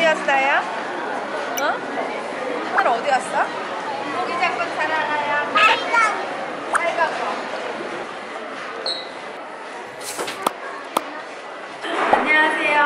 어디 갔어요? 어? 하늘 어디 갔어? 고기 잡고 살아가요. 빨간 안녕하세요.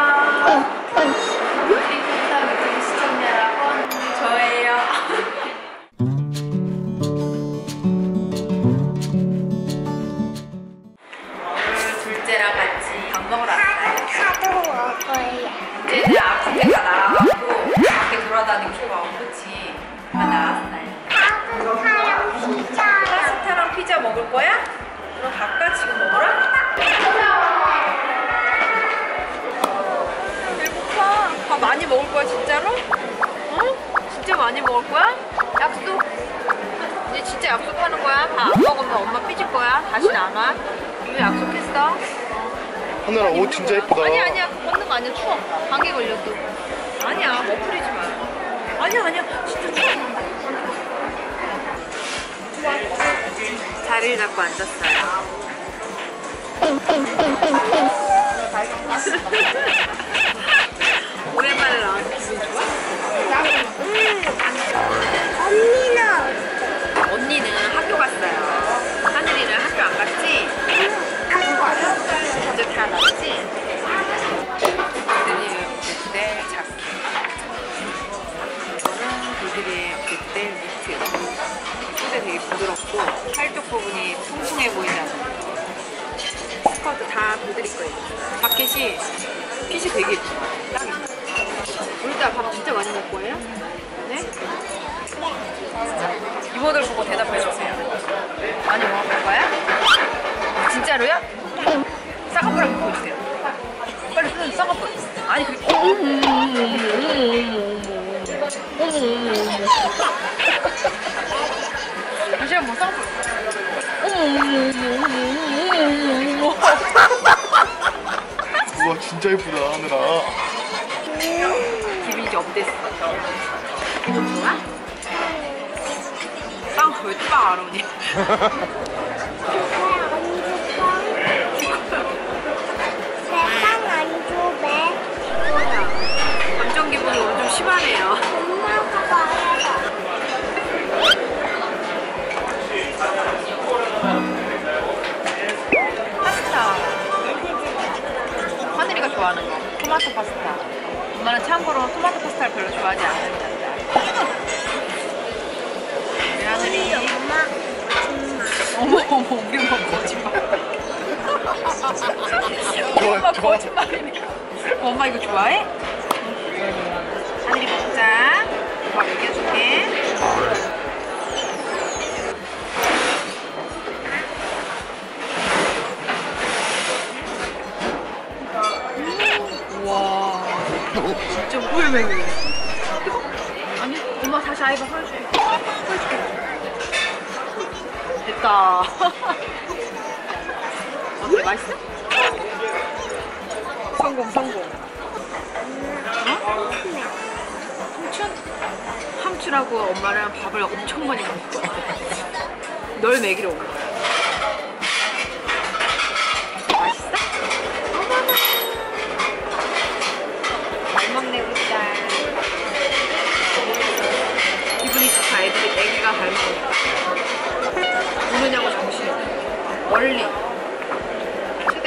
먹을 거야 진짜로? 어? 진짜 많이 먹을 거야? 약속. 이제 진짜 약속하는 거야. 밥안 먹으면 엄마 삐질 거야. 다시 안 와. 왜 약속했어? 하늘아 옷 진짜 예쁘다. 아니야 아니야 걷는 거 아니야 추워. 감기 걸려도. 아니야 머플이지 마. 아니야 아니야 진짜 추워. 자리를 잡고 앉았어요. 기분 좋아? 언니 많이 먹을 거예요? 네? 이모들 보고 대답해 주세요. 많이 먹어볼 거야? 진짜로요? 쌍꺼풀 보여주세요. 빨리 손 쌍꺼풀. 아니 그렇게. 다시 한번 쌍꺼풀. 우와 진짜 예쁘다 하늘아. 업됐어. 기분 좋아? 빵 절대 빵안 오니. 좋아하는 거. 토마토 파스타. 엄마는 참고로 토마토 파스타를 별로 좋아하지 않는다. 우리 하늘이. 엄마 어머 어머 우리 엄마 거짓말. 우리 엄마 거짓말이니까. 엄마 이거 좋아해? 하늘이 먹자. 오빠 먹여줄게. 우 와 진짜 꿀맹이 아니 엄마 다시 아이가 보여줄게. 보여줄게. 됐다. 어때 맛있어? 성공 성공. 어? 삼촌? 삼촌하고 엄마랑 밥을 엄청 많이 거야 널 먹이러 온 거야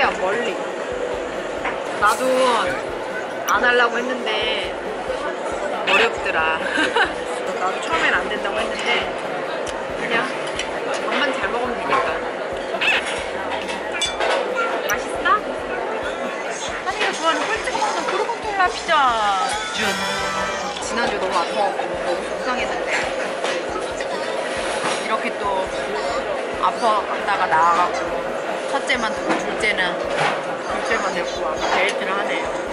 최대한 멀리. 나도 안 하려고 했는데 어렵더라. 나도 처음엔 안 된다고 했는데 그냥 밥만 잘 먹으면 되니까. 맛있어? 하니가 좋아하는 먹는 고르곤졸라 피자 준 지난주 너무 아파갖고 너무 속상했는데 이렇게 또 아파갔다가 나아가고 첫째만 두고 둘째는 둘째만 데리고 와 데이트를 하네요.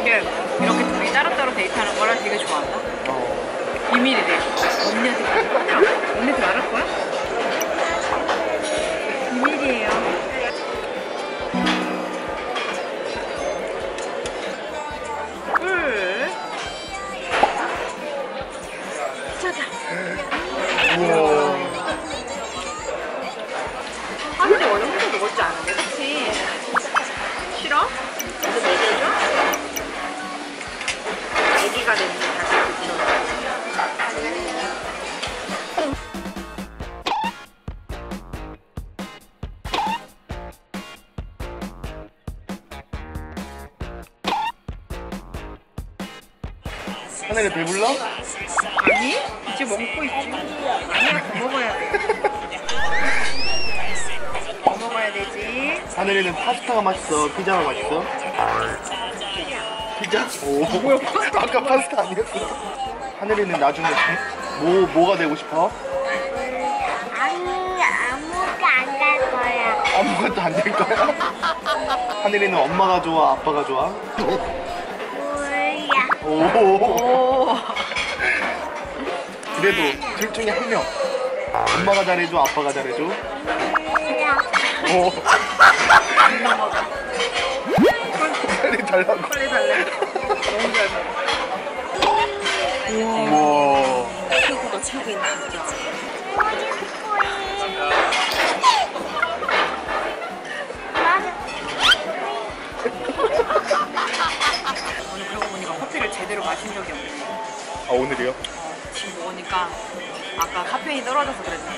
이게 이렇게 둘이 따로따로 데이트하는 거를 되게 좋아한다? 비밀이래 언니한테 하냐 언니한테 말할 거야? 아니야 더 먹어야 돼. 더 먹어야 되지. 하늘이는 파스타가 맛있어? 피자가 맛있어? 피자? 오. 뭐야, 파스타? 아까 파스타 아니었어? 하늘이는 나중에 뭐, 뭐가 되고 싶어? 아니 아무도 안갈 거야. 아무것도 안 될 거야? 하늘이는 엄마가 좋아? 아빠가 좋아? 몰라. 오. 오. 그래도 둘 중에 한 명. 엄마가 잘해줘? 아빠가 잘해줘? 오. 빨리 달라고. 빨리 달래. 너무 잘 먹어. 우와. 최고가 최고인 남자지. 오늘 그러고 보니까 커피를 제대로 마신 적이 없네. 아, 오늘이요? 어, 지금 먹으니까 아까 카페인이 떨어져서 그랬나 봐.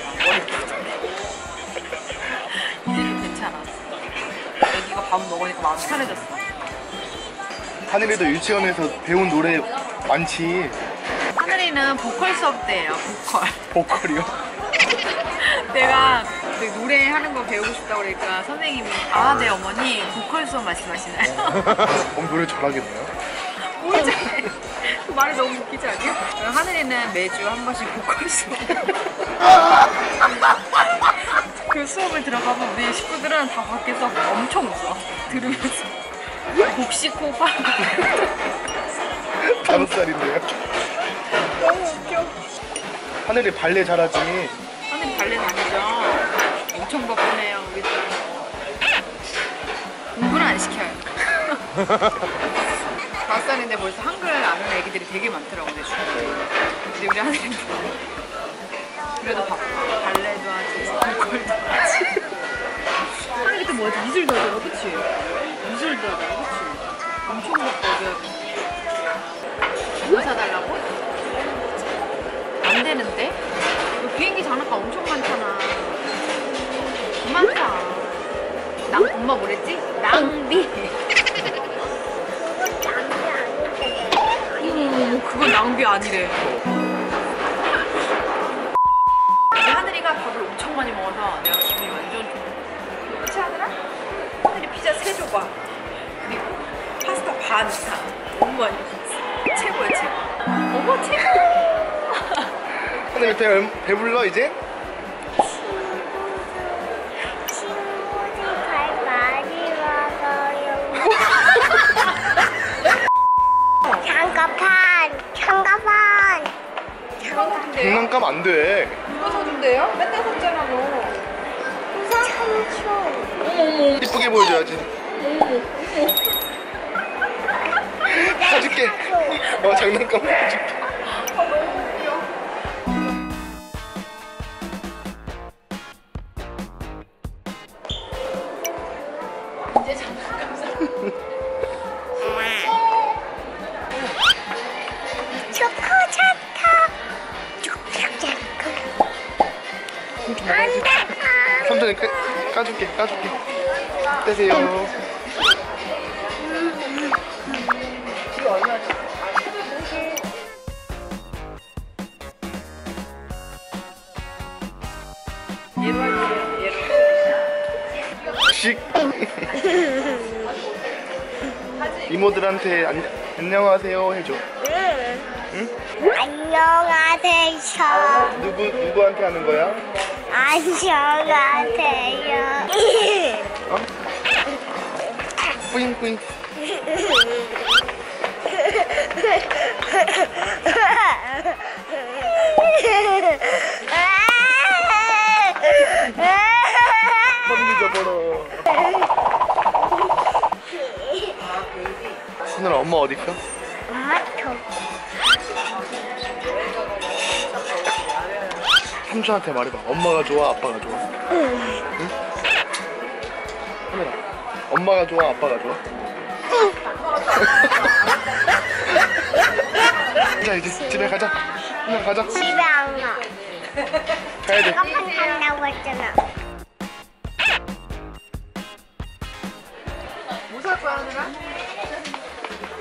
머리 이제 좀 괜찮아. 애기가 밥 먹으니까 마음이 편해졌어. 하늘이도 유치원에서 배운 노래 많지. 하늘이는 보컬 수업 때예요. 보컬. 보컬이요? 내가 그 노래하는 거 배우고 싶다고 그러니까 선생님이 아, 네 어머니 보컬 수업 말씀하시나요? 어, 노래 잘하겠네요. 뭐지? 그 말이 너무 웃기지 않냐? 하늘이는 매주 한 번씩 보컬 수업. 그 수업을 들어가면 우리 식구들은 다 밖에서 엄청 웃어. 들으면서. 하는 거. 다섯 살인데요. 너무 웃겨. 하늘이 발레 잘하지. 하늘이 발레 다니죠? 엄청 바쁘네요, 우리 딸. 공부는 안 시켜요. 살인데 벌써 한글 아는 애기들이 되게 많더라고, 내 주변에. 근데 우리 하늘이는 그래도 바빠. 발레도 하지, 보컬도 하지. 하늘이 또 뭐지? 미술도 하잖아, 그치? 미술도 하잖아, 그치? 엄청 바빠져. 뭐 사달라고? 안 되는데? 너 비행기 장난감 엄청 많잖아. 그만 사. 낭, 엄마 뭐랬지? 낭비. 낭비 아니래. 하늘이가 밥을 엄청 많이 먹어서 내가 기분이 완전 좋아. 그치, 하늘아? 하늘이 피자 세 조각. 그리고 파스타 반 이상. 너무 많이 먹었어. 최고야, 최고. 어머, 최고! 하늘이 배, 배불러 이제? 안 돼. 누가 사준대요? 맨날 샀잖아, 너. 삼촌. 이쁘게 보여줘야지. 사줄게. 어, 장난감 사줄게. 삼촌이 까, 까줄게, 까줄게. 떼세요. 식. 이모들한테 안, 안녕하세요 해줘. 안녕하세요. 누구 누구한테 하는 거야? 안녕하세요. 어? 뿌잉뿌잉. 하늘아 엄마 어디 있어? 마토. 삼촌한테 말해봐. 엄마가 좋아, 아빠가 좋아? 응? 하늘아, 엄마가 좋아, 아빠가 좋아? 가자 이제 집에 가자. 하늘 가자. 집에 안 가. 가야 돼. 한번 간다고 했잖아. 무서울 거야 하늘아?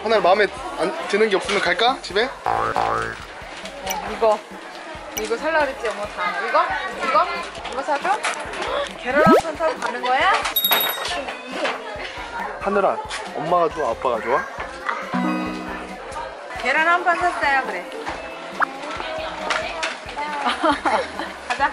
하늘 마음에 안 드는 게 없으면 갈까 집에? 이거 이거 살라 그랬지 엄마 다 이거? 이거? 이거 사줘? 계란 한판 타고 가는 거야? 하늘아 엄마가 좋아 아빠가 좋아? 계란 한 판 샀어요 그래 가자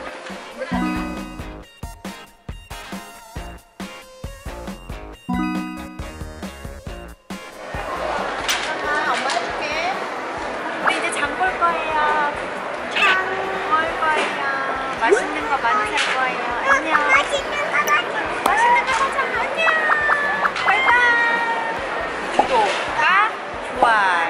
哇